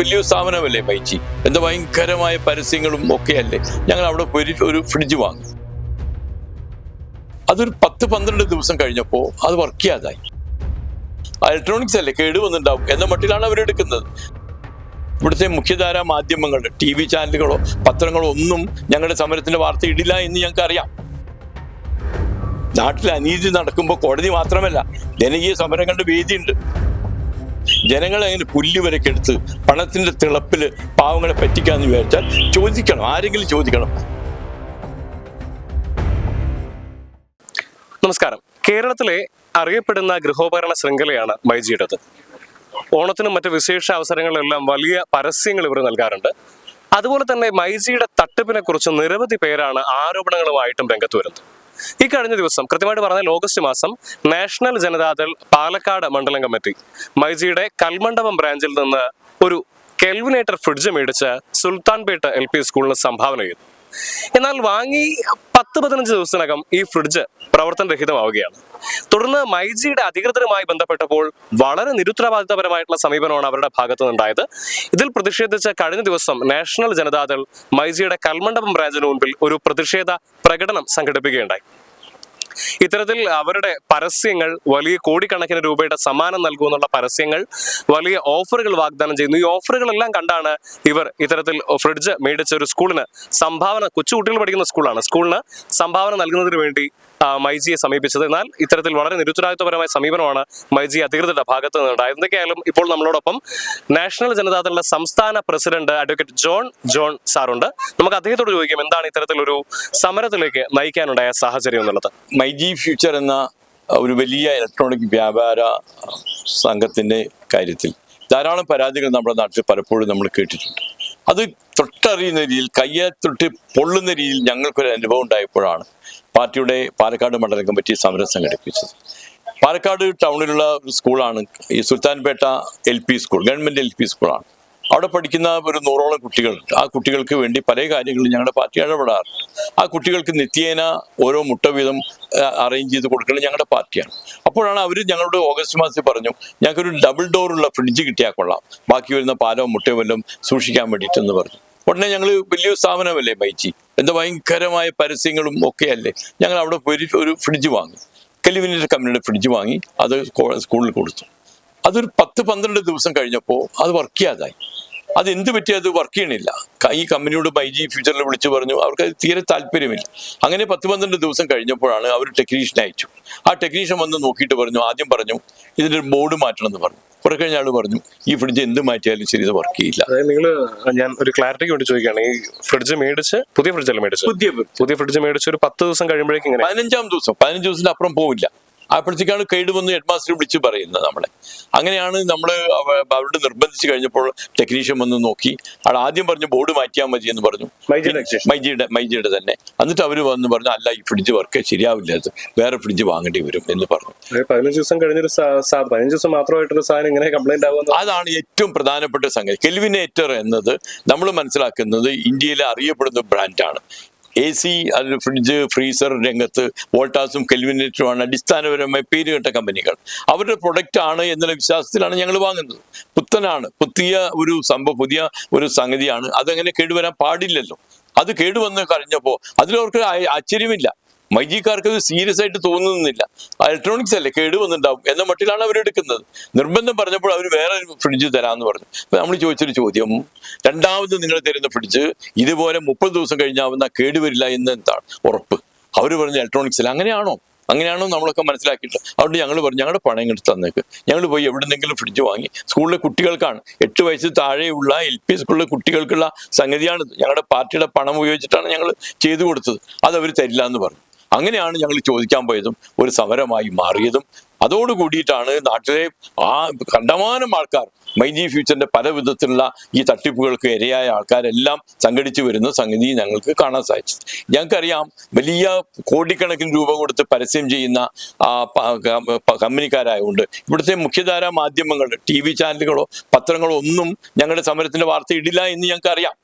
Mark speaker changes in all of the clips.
Speaker 1: വലിയ സ്ഥാപനമല്ലേ മൈച്ചി എന്താ ഭയങ്കരമായ പരസ്യങ്ങളും ഒക്കെയല്ലേ? ഞങ്ങൾ അവിടെ പോയി ഒരു ഫ്രിഡ്ജ് വാങ്ങി. അതൊരു പത്ത് പന്ത്രണ്ട് ദിവസം കഴിഞ്ഞപ്പോൾ അത് വർക്ക് ചെയ്യാതായി. ഇലക്ട്രോണിക്സ് അല്ലേ കേട് വന്നിട്ടുണ്ടാവും എന്ന മട്ടിലാണ് അവരെടുക്കുന്നത് ഇവിടുത്തെ മുഖ്യധാരാ മാധ്യമങ്ങൾ ടി വി ചാനലുകളോ പത്രങ്ങളോ ഒന്നും ഞങ്ങളുടെ സമരത്തിന്റെ വാർത്ത ഇടില്ല എന്ന് ഞങ്ങൾക്ക് അറിയാം. നാട്ടിൽ അനീതി നടക്കുമ്പോൾ കോടതി മാത്രമല്ല ജനകീയ സമരങ്ങളുടെ വേദിയുണ്ട്. ജനങ്ങളെ പുല്ല് വരക്കെടുത്ത് പണത്തിന്റെ തിളപ്പിൽ പാവങ്ങളെ പറ്റിക്കാന്ന് വിചാരിച്ചാൽ ചോദിക്കണം ആരെങ്കിലും ചോദിക്കണം.
Speaker 2: നമസ്കാരം. കേരളത്തിലെ അറിയപ്പെടുന്ന ഗൃഹോപകരണ ശൃംഖലയാണ് മൈജിയുടേത് ഓണത്തിനും മറ്റ് വിശേഷ അവസരങ്ങളിലെല്ലാം വലിയ പരസ്യങ്ങൾ ഇവർ നൽകാറുണ്ട്. അതുപോലെ തന്നെ മൈജിയുടെ തട്ടിപ്പിനെ കുറിച്ച് നിരവധി പേരാണ് ആരോപണങ്ങളുമായിട്ടും രംഗത്ത് വരുന്നത്. ഈ കഴിഞ്ഞ ദിവസം കൃത്യമായിട്ട് പറഞ്ഞാൽ ഓഗസ്റ്റ് മാസം നാഷണൽ ജനതാദൾ പാലക്കാട് മണ്ഡലം കമ്മിറ്റി മൈജിയുടെ കൽമണ്ഡപം ബ്രാഞ്ചിൽ നിന്ന് ഒരു കെൽവിനേറ്റർ ഫ്രിഡ്ജ് മേടിച്ച് സുൽത്താൻപേട്ട് എൽ പി സ്കൂളിന് സംഭാവന ചെയ്തു. എന്നാൽ വാങ്ങി പത്ത് പതിനഞ്ച് ദിവസത്തിനകം ഈ ഫ്രിഡ്ജ് പ്രവർത്തനരഹിതമാവുകയാണ്. തുടർന്ന് മൈജിയുടെ അധികൃതരുമായി ബന്ധപ്പെട്ടപ്പോൾ വളരെ നിരുത്തരവാദിത്തപരമായിട്ടുള്ള സമീപനമാണ് അവരുടെ ഭാഗത്തു നിന്നുണ്ടായത്. ഇതിൽ പ്രതിഷേധിച്ച കഴിഞ്ഞ ദിവസം നാഷണൽ ജനതാദൾ മൈജിയുടെ കൽമണ്ഡപം ബ്രാഞ്ചിന് മുൻപിൽ ഒരു പ്രതിഷേധ പ്രകടനം സംഘടിപ്പിക്കുകയുണ്ടായി. ഇത്തരത്തിൽ അവരുടെ പരസ്യങ്ങൾ വലിയ കോടിക്കണക്കിന് രൂപയുടെ സമ്മാനം നൽകുമെന്നുള്ള പരസ്യങ്ങൾ വലിയ ഓഫറുകൾ വാഗ്ദാനം ചെയ്യുന്നു. ഈ ഓഫറുകളെല്ലാം കണ്ടാണ് ഇവർ ഇത്തരത്തിൽ ഫ്രിഡ്ജ് മേടിച്ച ഒരു സ്കൂളിന് സംഭാവന കൊച്ചുകുട്ടികൾ പഠിക്കുന്ന സ്കൂളാണ്. സ്കൂളിന് സംഭാവന നൽകുന്നതിന് വേണ്ടി മൈജിയെ സമീപിച്ചത്. എന്നാൽ ഇത്തരത്തിൽ വളരെ നിരുത്തരവാദിത്വപരമായ സമീപനമാണ് മൈജി അധികൃതരുടെ ഭാഗത്ത് നിന്നുണ്ടായത്. എന്തൊക്കെയായാലും ഇപ്പോൾ നമ്മളോടൊപ്പം നാഷണൽ ജനതാദളിന്റെ സംസ്ഥാന പ്രസിഡന്റ് അഡ്വക്കേറ്റ് ജോൺ ജോൺ സാറുണ്ട്. നമുക്ക് അദ്ദേഹത്തോട് ചോദിക്കാം എന്താണ് ഇത്തരത്തിലൊരു സമരത്തിലേക്ക് നയിക്കാനുണ്ടായ സാഹചര്യം എന്നുള്ളത്?
Speaker 1: മൈജി ഫ്യൂച്ചർ എന്ന ഒരു വലിയ ഇലക്ട്രോണിക് വ്യാപാര സംഘത്തിന്റെ കാര്യത്തിൽ ധാരാളം പരാതികൾ നമ്മുടെ നാട്ടിൽ പലപ്പോഴും നമ്മൾ കേട്ടിട്ടുണ്ട്. അത് തൊട്ടറിയുന്ന രീതിയിൽ കയ്യെ തൊട്ട് പൊള്ളുന്ന രീതിയിൽ ഞങ്ങൾക്കൊരു അനുഭവം ഉണ്ടായപ്പോഴാണ് പാർട്ടിയുടെ പാലക്കാട് മണ്ഡലം കമ്മിറ്റി സമരം സംഘടിപ്പിച്ചത്. പാലക്കാട് ടൗണിലുള്ള ഒരു സ്കൂളാണ് ഈ Sultanpet L P school government L P സ്കൂളാണ്. അവിടെ പഠിക്കുന്ന ഒരു നൂറോളം കുട്ടികൾ. ആ കുട്ടികൾക്ക് വേണ്ടി പല കാര്യങ്ങളും ഞങ്ങളുടെ പാർട്ടി ഇടപെടാറുണ്ട് ആ കുട്ടികൾക്ക് നിത്യേന ഓരോ മുട്ട വീതം അറേഞ്ച് ചെയ്ത് കൊടുക്കുന്നത് ഞങ്ങളുടെ പാർട്ടിയാണ്. അപ്പോഴാണ് അവർ ഞങ്ങളോട് ഓഗസ്റ്റ് മാസത്തിൽ പറഞ്ഞു ഞങ്ങൾക്കൊരു ഡബിൾ ഡോറുള്ള ഫ്രിഡ്ജ് കിട്ടിയാൽ കൊള്ളാം. ബാക്കി വരുന്ന പാലോ മുട്ടയോ വല്ലതും സൂക്ഷിക്കാൻ വേണ്ടിയിട്ടെന്ന് പറഞ്ഞു. ഉടനെ ഞങ്ങൾ വലിയ സ്ഥാപനമല്ലേ മൈച്ചി? എന്താ ഭയങ്കരമായ പരസ്യങ്ങളും ഒക്കെയല്ലേ? ഞങ്ങൾ അവിടെ പോയി ഒരു ഫ്രിഡ്ജ് വാങ്ങി. കലിവിനിയുടെ കമ്പനിയുടെ ഫ്രിഡ്ജ് വാങ്ങി അത് സ്കൂളിൽ കൊടുത്തു. അതൊരു പത്ത് പന്ത്രണ്ട് ദിവസം കഴിഞ്ഞപ്പോൾ അത് വർക്ക് ചെയ്യാതായി. അത് എന്ത് പറ്റി അത് വർക്ക് ചെയ്യണില്ല. ഈ കമ്പനിയോട് ബൈ ജി ഫ്യൂച്ചറിൽ വിളിച്ചു പറഞ്ഞു അവർക്ക് അത് തീരെ താല്പര്യമില്ല. അങ്ങനെ പത്ത് പന്ത്രണ്ട് ദിവസം കഴിഞ്ഞപ്പോഴാണ് അവർ ടെക്നീഷ്യനെ അയച്ചു. ആ ടെക്നീഷ്യൻ വന്ന് നോക്കിയിട്ട് പറഞ്ഞു ആദ്യം പറഞ്ഞു ഇതിന്റെ ഒരു ബോർഡ് മാറ്റണം എന്ന് പറഞ്ഞു. കുറെ കഴിഞ്ഞ ആൾ പറഞ്ഞു ഈ ഫ്രിഡ്ജ് എന്ത് മാറ്റിയാലും ശരി ഇത് വർക്ക് ചെയ്യില്ല.
Speaker 2: നിങ്ങൾ ഞാൻ ഒരു ക്ലാരിറ്റിക്ക് വേണ്ടി ചോദിക്കുകയാണ് ഈ ഫ്രിഡ്ജ് മേടിച്ച് പുതിയ ഫ്രിഡ്ജല്ല മേടിച്ച്
Speaker 1: പുതിയ
Speaker 2: പുതിയ ഫ്രിഡ്ജ് മേടിച്ച് ഒരു പത്ത് ദിവസം കഴിയുമ്പോഴേക്കും
Speaker 1: പതിനഞ്ചാം ദിവസം പതിനഞ്ച് ദിവസത്തിന് അപ്പുറം പോവില്ല. അപ്പോഴത്തേക്കാണ് കേട് വന്ന് ഹെഡ് മാസ്റ്റർ വിളിച്ച് പറയുന്നത് നമ്മളെ. അങ്ങനെയാണ് നമ്മൾ അവരോട് നിർബന്ധിച്ച് കഴിഞ്ഞപ്പോൾ ടെക്നീഷ്യൻ വന്ന് നോക്കി. അവിടെ ആദ്യം പറഞ്ഞു ബോർഡ് മാറ്റിയാൽ മതി എന്ന് പറഞ്ഞു.
Speaker 2: മൈജിയുടെ.
Speaker 1: മൈജിയുടെ തന്നെ. എന്നിട്ട് അവർ വന്ന് പറഞ്ഞു അല്ല ഈ ഫ്രിഡ്ജ് വർക്ക് ശരിയാവില്ല. അത് വേറെ ഫ്രിഡ്ജ് വാങ്ങേണ്ടി വരും എന്ന് പറഞ്ഞു.
Speaker 2: അതായത് പതിനഞ്ച് ദിവസം കഴിഞ്ഞൊരു സാ- സാ- പതിനഞ്ച് ദിവസം മാത്രമായിട്ടൊരു സാധനം ഇങ്ങനെ കംപ്ലൈന്റ് ആവുന്ന
Speaker 1: അതാണ് ഏറ്റവും പ്രധാനപ്പെട്ട സംഗതി. കെൽവിനേറ്റർ എന്നത് നമ്മൾ മനസ്സിലാക്കുന്നത് ഇന്ത്യയിലെ അറിയപ്പെടുന്ന ബ്രാൻഡാണ്. എ സി അതിൽ ഫ്രിഡ്ജ് ഫ്രീസർ രംഗത്ത് വോൾട്ടാസും കെൽവിനേറ്ററുമാണ് അടിസ്ഥാനപരമായ പേര് കേട്ട കമ്പനികൾ. അവരുടെ പ്രൊഡക്റ്റ് ആണ് എന്നുള്ള വിശ്വാസത്തിലാണ് ഞങ്ങൾ വാങ്ങുന്നത്. പുത്തനാണ്. പുതിയ ഒരു സംഭവം പുതിയ ഒരു സംഗതിയാണ്. അതങ്ങനെ കേടുവരാൻ പാടില്ലല്ലോ. അത് കേടുവന്ന് കഴിഞ്ഞപ്പോൾ അതിലവർക്ക് ആശ്ചര്യമില്ല മൈജിക്കാർക്ക് അത് സീരിയസ് ആയിട്ട് തോന്നുന്നില്ല. ഇലക്ട്രോണിക്സ് അല്ലേ കേട് വന്നിട്ടുണ്ടാവും എന്ന മട്ടിലാണ് അവർ എടുക്കുന്നത്. നിർബന്ധം പറഞ്ഞപ്പോൾ അവർ വേറെ ഫ്രിഡ്ജ് തരാമെന്ന് പറഞ്ഞു. അപ്പൊ നമ്മൾ ചോദിച്ചൊരു ചോദ്യം. രണ്ടാമത് നിങ്ങൾ തരുന്ന ഫ്രിഡ്ജ് ഇതുപോലെ മുപ്പത് ദിവസം കഴിഞ്ഞാവുന്ന കേടുവരില്ല എന്ന് എന്താണ്? ഉറപ്പ്. അവർ പറഞ്ഞ ഇലക്ട്രോണിക്സിൽ അങ്ങനെയാണോ? അങ്ങനെയാണോ നമ്മളൊക്കെ മനസ്സിലാക്കിയിട്ട് അതുകൊണ്ട് ഞങ്ങൾ പറഞ്ഞു ഞങ്ങളുടെ പണം ഇങ്ങോട്ട് തന്നേക്ക്. ഞങ്ങൾ പോയി എവിടെന്നെങ്കിലും ഫ്രിഡ്ജ് വാങ്ങി. സ്കൂളിലെ കുട്ടികൾക്കാണ്. എട്ട് വയസ്സ് താഴെയുള്ള എൽ പി സ്കൂളിലെ കുട്ടികൾക്കുള്ള സംഗതിയാണ് ഞങ്ങളുടെ പാർട്ടിയുടെ പണം ഉപയോഗിച്ചിട്ടാണ് ഞങ്ങൾ ചെയ്തു കൊടുത്തത്. അത് അവർ തരില്ല എന്ന് പറഞ്ഞു. അങ്ങനെയാണ് ഞങ്ങൾ ചോദിക്കാൻ പോയതും ഒരു സമരമായി മാറിയതും. അതോട് കൂടിയിട്ടാണ് നാട്ടിലെ ആ കണ്ടമാനം ആൾക്കാർ മൈജി ഫ്യൂച്ചറിന്റെ പല വിധത്തിലുള്ള ഈ തട്ടിപ്പുകൾക്ക് ഇരയായ ആൾക്കാരെല്ലാം സംഘടിച്ചു വരുന്ന സംഗതി ഞങ്ങൾക്ക് കാണാൻ സാധിച്ചു. ഞങ്ങൾക്കറിയാം വലിയ കോടിക്കണക്കിന് രൂപ കൊടുത്ത് പരസ്യം ചെയ്യുന്ന കമ്പനിക്കാരായതുകൊണ്ട് ഇവിടുത്തെ മുഖ്യധാരാ മാധ്യമങ്ങൾ ടി വി ചാനലുകളോ പത്രങ്ങളോ ഒന്നും ഞങ്ങളുടെ സമരത്തിന്റെ വാർത്ത ഇടില്ല എന്ന് ഞങ്ങൾക്ക് അറിയാം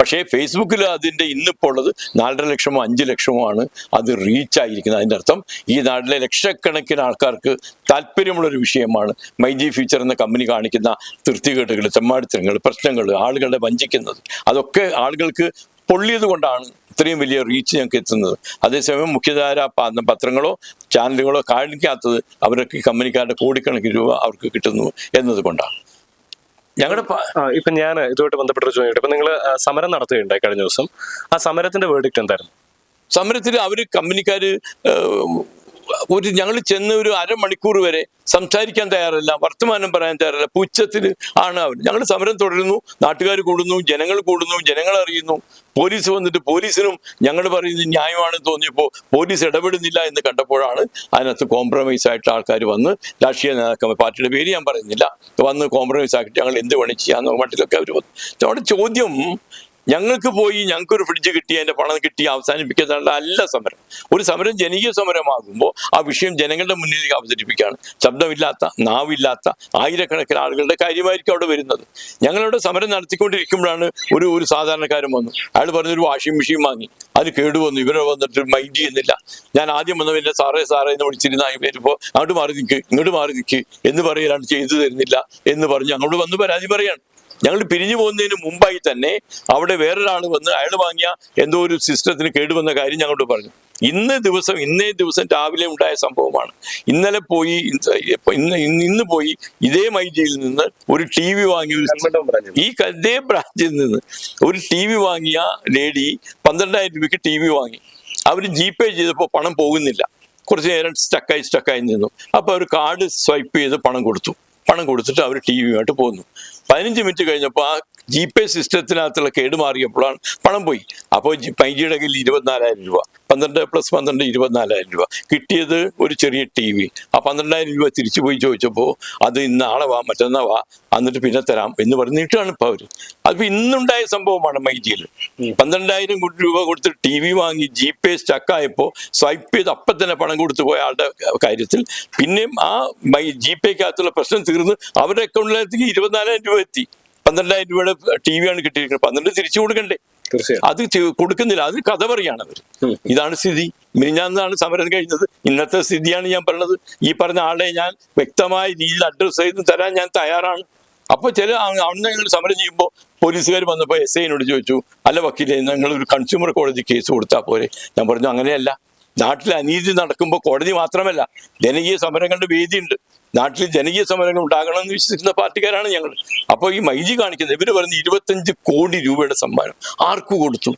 Speaker 1: പക്ഷേ ഫേസ്ബുക്കിൽ അതിന്റെ ഇന്നിപ്പോൾ ഉള്ളത് നാലര ലക്ഷമോ അഞ്ച് ലക്ഷമോ ആണ് അത് റീച്ച് ആയിരിക്കുന്നത്. അതിന്റെ അർത്ഥം ഈ നാട്ടിലെ ലക്ഷക്കണക്കിന് ആൾക്കാർക്ക് താല്പര്യമുള്ളൊരു വിഷയമാണ്. മൈജി ഫ്യൂച്ചർ എന്ന കമ്പനി കാണിക്കുന്ന തൃപ്തികേട്ടുകൾ തെമ്മാടിത്തരങ്ങൾ പ്രശ്നങ്ങൾ ആളുകളെ വഞ്ചിക്കുന്നത്. അതൊക്കെ ആളുകൾക്ക് പൊള്ളിയത് കൊണ്ടാണ് ഇത്രയും വലിയ റീച്ച് ഞങ്ങൾക്ക് എത്തുന്നത്. അതേസമയം മുഖ്യധാര പത്രങ്ങളോ ചാനലുകളോ കാണിക്കാത്തത് അവർക്ക് കമ്പനിക്കാരുടെ കോടിക്കണക്കിന് രൂപ അവർക്ക് കിട്ടുന്നു എന്നതുകൊണ്ടാണ്. ഞങ്ങളുടെ
Speaker 2: ഇപ്പൊ ഞാൻ ഇതുമായിട്ട് ബന്ധപ്പെട്ട ചോദ്യം ഇപ്പൊ നിങ്ങൾ സമരം നടത്തുകയുണ്ടായി കഴിഞ്ഞ ദിവസം. ആ സമരത്തിന്റെ വേർഡിക്റ്റ് എന്തായിരുന്നു?
Speaker 1: സമരത്തിൽ അവർ കമ്പനിക്കാര് ഒരു ഞങ്ങൾ ചെന്ന് ഒരു അരമണിക്കൂർ വരെ സംസാരിക്കാൻ തയ്യാറല്ല വർത്തമാനം പറയാൻ തയ്യാറല്ല. പുച്ഛത്തിൽ ആണ് അവർ ഞങ്ങൾ സമരം തുടരുന്നു നാട്ടുകാർ കൂടുന്നു ജനങ്ങൾ കൂടുന്നു ജനങ്ങൾ അറിയുന്നു. പോലീസ് വന്നിട്ട് പോലീസിനും ഞങ്ങൾ പറയുന്നത് ന്യായമാണെന്ന് തോന്നിയപ്പോൾ പോലീസ് ഇടപെടുന്നില്ല എന്ന് കണ്ടപ്പോഴാണ് അതിനകത്ത് കോംപ്രമൈസ് ആയിട്ട് ആൾക്കാർ വന്ന് രാഷ്ട്രീയ നേതാക്കന്മാർ പാർട്ടിയുടെ പേര് ഞാൻ പറയുന്നില്ല വന്ന് കോംപ്രമൈസ് ആക്കിയിട്ട് ഞങ്ങൾ എന്ത് വേണം ചെയ്യാന്ന് മട്ടിലൊക്കെ അവർ വന്നു. ചോദ്യം ഞങ്ങൾക്ക് പോയി ഞങ്ങൾക്ക് ഒരു ഫ്രിഡ്ജ് കിട്ടി അതിന്റെ പണം കിട്ടി അവസാനിപ്പിക്കാനുള്ള അല്ല സമരം. ഒരു സമരം ജനകീയ സമരമാകുമ്പോൾ ആ വിഷയം ജനങ്ങളുടെ മുന്നിലേക്ക് അവതരിപ്പിക്കുകയാണ്. ശബ്ദമില്ലാത്ത നാവില്ലാത്ത ആയിരക്കണക്കിന് ആളുകളുടെ കാര്യമായിരിക്കും അവിടെ വരുന്നത്. ഞങ്ങളവിടെ സമരം നടത്തിക്കൊണ്ടിരിക്കുമ്പോഴാണ് ഒരു ഒരു സാധാരണക്കാരൻ വന്നു. അയാൾ പറഞ്ഞൊരു വാഷിംഗ് മെഷീൻ വാങ്ങി. അത് കേടുവന്നു ഇവരെ വന്നിട്ട് മൈൻഡ് ചെയ്യുന്നില്ല. ഞാൻ ആദ്യം വന്നവന്റെ സാറേ സാറേ എന്ന് വിളിച്ചിരുന്ന വരുമ്പോൾ അങ്ങോട്ട് മാറി നിൽക്ക് ഇങ്ങോട്ട് മാറി നിൽക്ക് എന്ന് പറയലാണ് ചെയ്തു തരുന്നില്ല എന്ന് പറഞ്ഞ് അങ്ങോട്ട് വന്ന് പരാതി പറയാണ്. ഞങ്ങൾ പിരിഞ്ഞു പോകുന്നതിന് മുമ്പായി തന്നെ അവിടെ വേറൊരാൾ വന്ന് അയാൾ വാങ്ങിയ എന്തോ ഒരു സിസ്റ്റത്തിന് കേടുവന്ന കാര്യം ഞങ്ങളോട് പറഞ്ഞു. ഇന്ന് ദിവസം ഇന്നേ ദിവസം രാവിലെ ഉണ്ടായ സംഭവമാണ്. ഇന്നലെ പോയി ഇന്ന് ഇന്ന് പോയി ഇതേ മൈജിയിൽ നിന്ന് ഒരു ടി വി വാങ്ങിയ ഈ ഇതേ ബ്രാഞ്ചിൽ നിന്ന് ഒരു ടി വി വാങ്ങിയ ലേഡി പന്ത്രണ്ടായിരം രൂപയ്ക്ക് ടി വി വാങ്ങി. അവർ ജി പേ ചെയ്തപ്പോൾ പണം പോകുന്നില്ല. കുറച്ച് നേരം സ്റ്റക്കായി സ്റ്റക്കായി നിന്നു. അപ്പോൾ അവർ കാർഡ് സ്വൈപ്പ് ചെയ്ത് പണം കൊടുത്തു. പണം കൊടുത്തിട്ട് അവർ ടി വിയുമായിട്ട് പോന്നു. പതിനഞ്ച് മിനിറ്റ് കഴിഞ്ഞപ്പോൾ ആ ജി പേ സിസ്റ്റത്തിനകത്തുള്ള കേട് മാറിയപ്പോഴാണ് പണം പോയി. അപ്പോൾ പൈജിയുടെ കയ്യിൽ ഇരുപത്തിനാലായിരം രൂപ പന്ത്രണ്ട് പ്ലസ് പന്ത്രണ്ട് ഇരുപത്തിനാലായിരം രൂപ. കിട്ടിയത് ഒരു ചെറിയ ടി വി. ആ പന്ത്രണ്ടായിരം രൂപ തിരിച്ചു പോയി ചോദിച്ചപ്പോൾ അത് ഇന്ന് ആളെ വാ മറ്റന്നാ വാ എന്നിട്ട് പിന്നെ തരാം എന്ന് പറഞ്ഞിട്ടാണ് ഇപ്പോൾ അവർ അതിപ്പോൾ ഇന്നുണ്ടായ സംഭവമാണ് മൈജിയിൽ പന്ത്രണ്ടായിരം കോടി രൂപ കൊടുത്ത് ടി വി വാങ്ങി ജി പേ സ്റ്റക്കായപ്പോൾ സ്വൈപ്പ് ചെയ്ത് അപ്പം തന്നെ പണം കൊടുത്തു പോയ ആളുടെ കാര്യത്തിൽ പിന്നെയും ആ മൈ ജി പേക്കകത്തുള്ള പ്രശ്നം തീർന്ന് അവരുടെ അക്കൗണ്ടിലേക്ക് ഇരുപത്തിനാലായിരം രൂപ എത്തി. പന്ത്രണ്ടായിരം രൂപയുടെ ടി വി ആണ് കിട്ടിയിരിക്കുന്നത്. പന്ത്രണ്ട് തിരിച്ചു കൊടുക്കണ്ടേ? അത് കൊടുക്കുന്നില്ല. അത് കഥ പറയാണ് അവർ ഇതാണ് സ്ഥിതി. മിനിഞ്ഞാന്നാണ് സമരം കഴിഞ്ഞത്. ഇന്നത്തെ സ്ഥിതിയാണ് ഞാൻ പറഞ്ഞത്. ഈ പറഞ്ഞ ആളെ ഞാൻ വ്യക്തമായ രീതിയിൽ അഡ്രസ് ചെയ്ത് തരാൻ ഞാൻ തയ്യാറാണ്. അപ്പൊ ചില അന്ന് ഞങ്ങൾ സമരം ചെയ്യുമ്പോൾ പോലീസുകാർ വന്നപ്പോൾ എസ് ഐനോട് ചോദിച്ചു അല്ല വക്കീലെ ഞങ്ങൾ ഒരു കൺസ്യൂമർ കോടതി കേസ് കൊടുത്താൽ പോരെ? ഞാൻ പറഞ്ഞു അങ്ങനെയല്ല. നാട്ടിൽ അനീതി നടക്കുമ്പോൾ കോടതി മാത്രമല്ല ജനകീയ സമരങ്ങളുടെ വേദിയുണ്ട്. നാട്ടിൽ ജനകീയ സമരങ്ങൾ ഉണ്ടാകണമെന്ന് വിശ്വസിക്കുന്ന പാർട്ടിക്കാരാണ് ഞങ്ങൾ. അപ്പോൾ ഈ മൈജി കാണിക്കുന്നത് ഇവർ പറഞ്ഞ് ഇരുപത്തഞ്ച് കോടി രൂപയുടെ സമ്മാനം ആർക്കു കൊടുത്തു?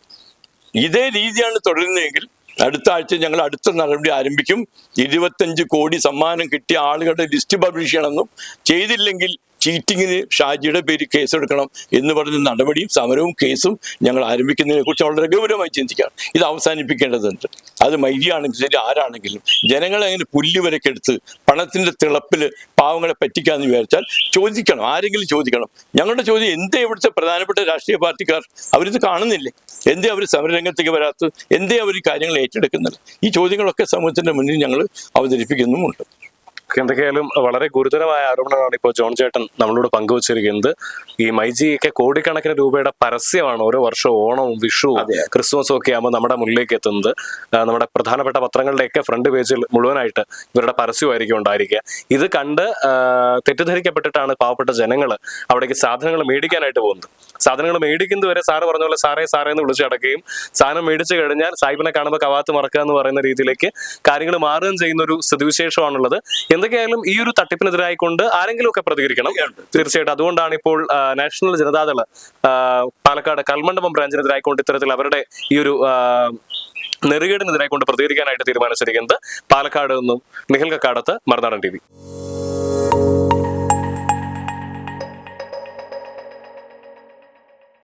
Speaker 1: ഇതേ രീതിയാണ് തുടരുന്നതെങ്കിൽ അടുത്ത ആഴ്ച ഞങ്ങൾ അടുത്ത നടപടി ആരംഭിക്കും. ഇരുപത്തഞ്ച് കോടി സമ്മാനം കിട്ടിയ ആളുകളുടെ ലിസ്റ്റ് പബ്ലിഷ് ചെയ്യണമെന്നും ചെയ്തില്ലെങ്കിൽ ചീറ്റിങ്ങിന് ഷാജിയുടെ പേര് കേസെടുക്കണം എന്ന് പറഞ്ഞ നടപടിയും സമരവും കേസും ഞങ്ങൾ ആരംഭിക്കുന്നതിനെ കുറിച്ച് വളരെ ഗൗരവമായി ചിന്തിക്കണം ഇത് അവസാനിപ്പിക്കേണ്ടതുണ്ട്. അത് മൈലിയാണെങ്കിലും ശരി ആരാണെങ്കിലും ജനങ്ങളെ അങ്ങനെ പുല്ലുവരക്കെടുത്ത് പണത്തിന്റെ തിളപ്പിൽ പാവങ്ങളെ പറ്റിക്കാന്ന് വിചാരിച്ചാൽ ചോദിക്കണം ആരെങ്കിലും ചോദിക്കണം. ഞങ്ങളുടെ ചോദ്യം എന്തേ ഇവിടുത്തെ പ്രധാനപ്പെട്ട രാഷ്ട്രീയ പാർട്ടിക്കാർ അവരിത് കാണുന്നില്ലേ? എന്തേ അവർ സമരരംഗത്തേക്ക് വരാത്തത്? എന്തേ അവർ കാര്യങ്ങൾ ഏറ്റെടുക്കുന്നില്ല ഈ ചോദ്യങ്ങളൊക്കെ സമൂഹത്തിന്റെ മുന്നിൽ ഞങ്ങൾ അവതരിപ്പിക്കുന്നുമുണ്ട്.
Speaker 2: എന്തൊക്കെയായാലും വളരെ ഗുരുതരമായ ആരോപണമാണ് ഇപ്പോൾ ജോൺ ചേട്ടൻ നമ്മളോട് പങ്കുവച്ചിരിക്കുന്നത്. ഈ മൈജിയൊക്കെ കോടിക്കണക്കിന് രൂപയുടെ പരസ്യമാണ് ഓരോ വർഷവും ഓണവും വിഷുവും. ക്രിസ്മസും ഒക്കെ ആകുമ്പോൾ നമ്മുടെ മുന്നിലേക്ക് എത്തുന്നത്. നമ്മുടെ പ്രധാനപ്പെട്ട പത്രങ്ങളുടെയൊക്കെ ഫ്രണ്ട് പേജിൽ മുഴുവനായിട്ട് ഇവരുടെ പരസ്യമായിരിക്കും ഉണ്ടായിരിക്കുക. ഇത് കണ്ട് തെറ്റിദ്ധരിക്കപ്പെട്ടിട്ടാണ് പാവപ്പെട്ട ജനങ്ങൾ അവിടേക്ക് സാധനങ്ങൾ മേടിക്കാനായിട്ട് പോകുന്നത്. സാധനങ്ങൾ മേടിക്കുന്നത് വരെ സാറ് പറഞ്ഞ പോലെ സാറേ സാറേ എന്ന് വിളിച്ചു അടക്കുകയും സാധനം മേടിച്ചു കഴിഞ്ഞാൽ സാഹിബിനെ കാണുമ്പോൾ കവാത്ത് മറക്കുക എന്ന് പറയുന്ന രീതിയിലേക്ക് കാര്യങ്ങൾ മാറുകയും ചെയ്യുന്ന ഒരു സ്ഥിതിവിശേഷമാണുള്ളത്. എന്തൊക്കെയായാലും ഈ ഒരു തട്ടിപ്പിനെതിരായിക്കൊണ്ട് ആരെങ്കിലും ഒക്കെ പ്രതികരിക്കണം? തീർച്ചയായിട്ടും. അതുകൊണ്ടാണ് ഇപ്പോൾ നാഷണൽ ജനതാദൾ പാലക്കാട് കൽമണ്ഡപം ബ്രാഞ്ചിനെതിരായിക്കൊണ്ട് ഇത്തരത്തിൽ അവരുടെ ഈ ഒരു നെറുകേടിനെതിരായിക്കൊണ്ട് പ്രതികരിക്കാനായിട്ട് തീരുമാനിച്ചിരിക്കുന്നത് പാലക്കാട് നിന്നും നിഖിൽ കക്കാടത്ത് മറുനാടൻ ടി